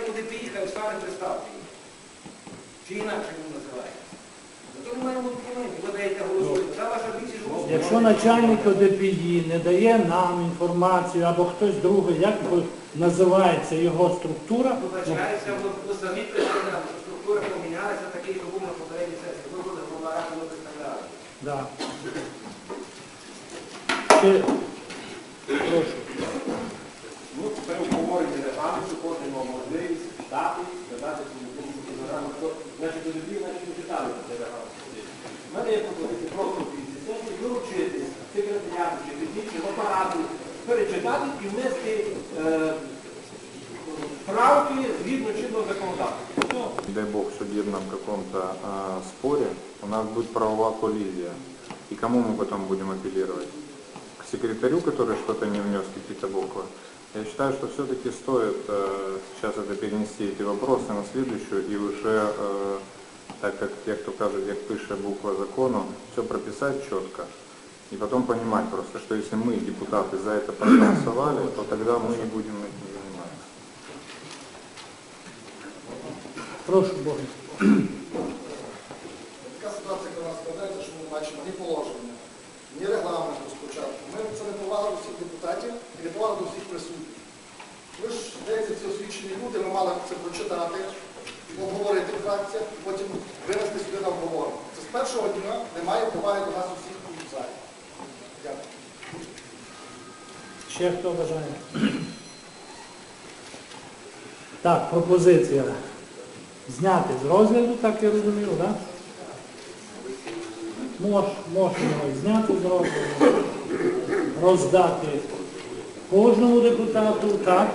Куди приїхав, стане представте їх. Чи інакше він називається. Зато ми маємо документи, ви даєте голосуєте. За ваша більшість голосує. Якщо начальник ОДПІ не дає нам інформацію або хтось другий, як би називається його структура, ну, Вибачається, ви, самі представляли, що структура помінялася, такий, що був на попередній сесії. Ви були голова ради, ви представляли. да. Чи... можливість читати, сказати свою думку програму. Значить, тоді навіть не читали цей регламент. У мене є пропозиція просто в кінці сесії доручити секретаріату чи технічному апарату перечитати і внести е, правки згідно чинного законодавства. Все. дай бог, в судебном каком-то а, споре, у нас будет правовая коллизия. И кому мы потом будем апеллировать? К секретарю, который что-то не внес, какие-то буквы? Я считаю, что все-таки стоит э, сейчас это перенести эти вопросы на следующую и уже, э, так как те, кто кажет, как пише буква закону, все прописать четко. И потом понимать просто, что если мы, депутаты, за это проголосовали, то тогда мы не будем этим заниматься. Прошу Богу. До. Ви ж, здається, ці освічені люди, ми мали це прочитати, обговорити в фракціях, потім винести сюди на обговорення. Це з першого дня немає поваги до нас усіх тут в залі. Дякую. Ще хто бажає? Так, пропозиція. Зняти з розгляду, так я розумію, так? Мож, можемо зняти з розгляду, роздати кожному депутату, так?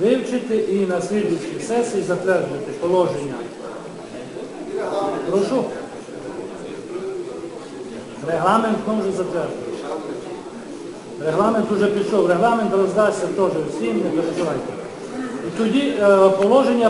Вивчити і на слідчій сесії затвердити положення. Прошу. Регламент може затвердити. Регламент уже пішов, регламент роздасться теж всім, не переживайте. І тоді е, положення